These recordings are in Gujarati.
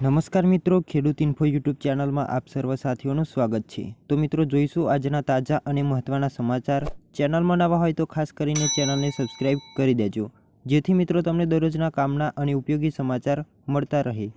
નમસ્કાર મિત્રો, ખેડૂત ઇન્ફો યુટ્યુબ ચેનલમાં આપ સર્વ સાથીઓનું સ્વાગત છે. તો મિત્રો, જોઈશું આજના તાજા અને મહત્ત્વના સમાચાર. ચેનલમાં નવા હોય તો ખાસ કરીને ચેનલને સબસ્ક્રાઇબ કરી દેજો, જેથી મિત્રો તમને દરરોજના કામના અને ઉપયોગી સમાચાર મળતા રહે.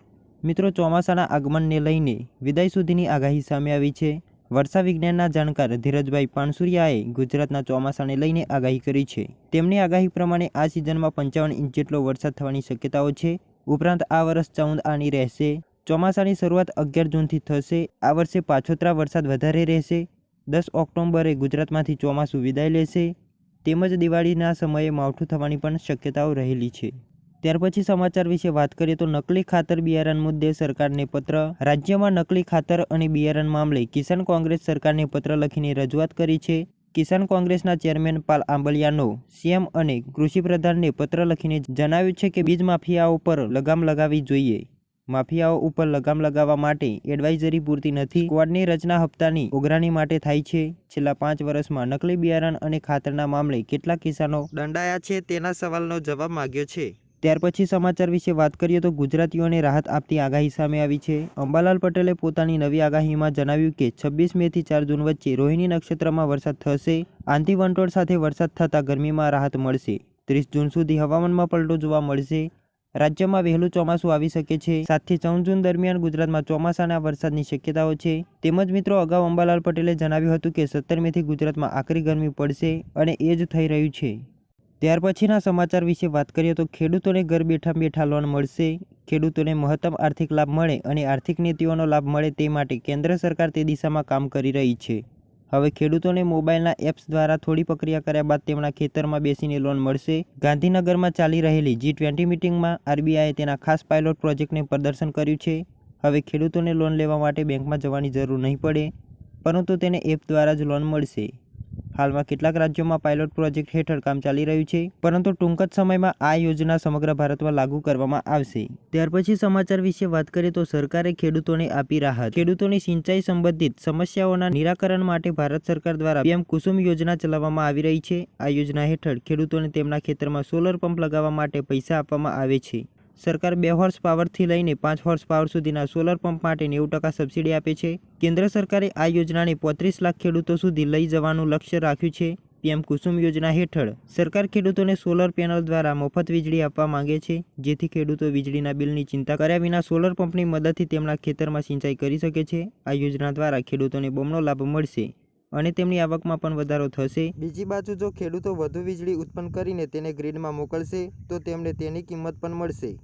મિત્રો, ચોમાસાના આગમનને લઈને વિદાય સુધીની આગાહી સામે આવી છે. વર્ષા વિજ્ઞાનના જાણકાર ધીરજભાઈ પાણસુરિયાએ ગુજરાતના ચોમાસાને લઈને આગાહી કરી છે. તેમની આગાહી પ્રમાણે આ સિઝનમાં પંચાવન ઇંચ જેટલો વરસાદ થવાની શક્યતાઓ છે. ઉપરાંત આ વર્ષ ચૌદ આની રહેશે. ચોમાસાની શરૂઆત અગિયાર જૂનથી થશે. આ વર્ષે પાછોતરા વરસાદ વધારે રહેશે. દસ ઓક્ટોબરે ગુજરાતમાંથી ચોમાસું વિદાય લેશે. તેમજ દિવાળીના સમયે માવઠું થવાની પણ શક્યતાઓ રહેલી છે. ત્યાર પછી સમાચાર વિશે વાત કરીએ તો નકલી ખાતર બિયારણ મુદ્દે સરકારને પત્ર. રાજ્યમાં નકલી ખાતર અને બિયારણ મામલે કિસાન કોંગ્રેસ સરકારને પત્ર લખીને રજૂઆત કરી છે. કિસાન કોંગ્રેસના ચેરમેન પાલ આંબલિયાનો સીએમ અને કૃષિ પ્રધાનને પત્ર લખીને જણાવ્યું છે કે બીજ માફિયાઓ પર લગામ લગાવવી જોઈએ. માફિયાઓ ઉપર લગામ લગાવવા માટે એડવાઇઝરી પૂરતી નથી. સ્ક્વોડની રચના હપ્તાની ઉઘરાણી માટે થાય છે. છેલ્લા પાંચ વર્ષમાં નકલી બિયારણ અને ખાતરના મામલે કેટલા કિસાનો દંડાયા છે તેના સવાલનો જવાબ માંગ્યો છે. ત્યાર પછી સમાચાર વિશે વાત કરીએ તો ગુજરાતીઓને રાહત આપતી આગાહી સામે આવી છે. અંબાલાલ પટેલે પોતાની નવી આગાહીમાં જણાવ્યું કે છવ્વીસ મેથી ચાર જૂન વચ્ચે રોહિણી નક્ષત્રમાં વરસાદ થશે. આંધી વંટોળ સાથે વરસાદ થતાં ગરમીમાં રાહત મળશે. ત્રીસ જૂન સુધી હવામાનમાં પલટો જોવા મળશે. રાજ્યમાં વહેલું ચોમાસું આવી શકે છે. સાતથી ચૌદ જૂન દરમિયાન ગુજરાતમાં ચોમાસાના વરસાદની શક્યતાઓ છે. તેમજ મિત્રો, અગાઉ અંબાલાલ પટેલે જણાવ્યું હતું કે સત્તર મેથી ગુજરાતમાં આકરી ગરમી પડશે અને એ જ થઈ રહ્યું છે. ત્યાર પછીના સમાચાર વિશે વાત કરીએ તો ખેડૂતોને ઘર બેઠા બેઠા લોન મળશે. ખેડૂતોને મહત્તમ આર્થિક લાભ મળે અને આર્થિક નીતિઓનો લાભ મળે તે માટે કેન્દ્ર સરકાર તે દિશામાં કામ કરી રહી છે. હવે ખેડૂતોને મોબાઈલના એપ્સ દ્વારા થોડી પ્રક્રિયા કર્યા બાદ તેમના ખેતરમાં બેસીને લોન મળશે. ગાંધીનગરમાં ચાલી રહેલી જી ટ્વેન્ટી મિટિંગમાં આરબીઆઈએ તેના ખાસ પાયલોટ પ્રોજેક્ટને પ્રદર્શન કર્યું છે. હવે ખેડૂતોને લોન લેવા માટે બેંકમાં જવાની જરૂર નહીં પડે, પરંતુ તેને એપ દ્વારા જ લોન મળશે. હાલમાં કેટલાક રાજ્યોમાં પાયલોટ પ્રોજેક્ટ હેઠળ કામ ચાલી રહ્યું છે, પરંતુ ટૂંક જ સમયમાં આ યોજના સમગ્ર ભારતમાં લાગુ કરવામાં આવશે. ત્યાર પછી સમાચાર વિશે વાત કરીએ તો સરકારે ખેડૂતોને આપી રાહત. ખેડૂતોની સિંચાઈ સંબંધિત સમસ્યાઓના નિરાકરણ માટે ભારત સરકાર દ્વારા પીએમ કુસુમ યોજના ચલાવવામાં આવી રહી છે. આ યોજના હેઠળ ખેડૂતોને તેમના ખેતરમાં સોલર પંપ લગાવવા માટે પૈસા આપવામાં આવે છે. સરકાર બે હોર્સ પાવરથી લઈને પાંચ હોર્સ પાવર સુધીના સોલર પંપ માટે નેવું ટકા સબસિડી આપે છે. કેન્દ્ર સરકારે આ યોજનાને પોત્રીસ લાખ ખેડૂતો સુધી લઈ જવાનું લક્ષ્ય રાખ્યું છે. પીએમ કુસુમ યોજના હેઠળ સરકાર ખેડૂતોને સોલર પેનલ દ્વારા મફત વીજળી આપવા માંગે છે. જેથી ખેડૂતો વીજળીના બિલની ચિંતા કર્યા વિના સોલર પંપની મદદથી તેમના ખેતરમાં સિંચાઈ કરી શકે છે. આ યોજના દ્વારા ખેડૂતોને બમણો લાભ મળશે અને તેમની આવકમાં પણ વધારો થશે. બીજી બાજુ જો ખેડૂતો વધુ વીજળી ઉત્પન્ન કરીને તેને ગ્રીડમાં મોકલશે, તો તેમને તેની કિંમત પણ મળશે.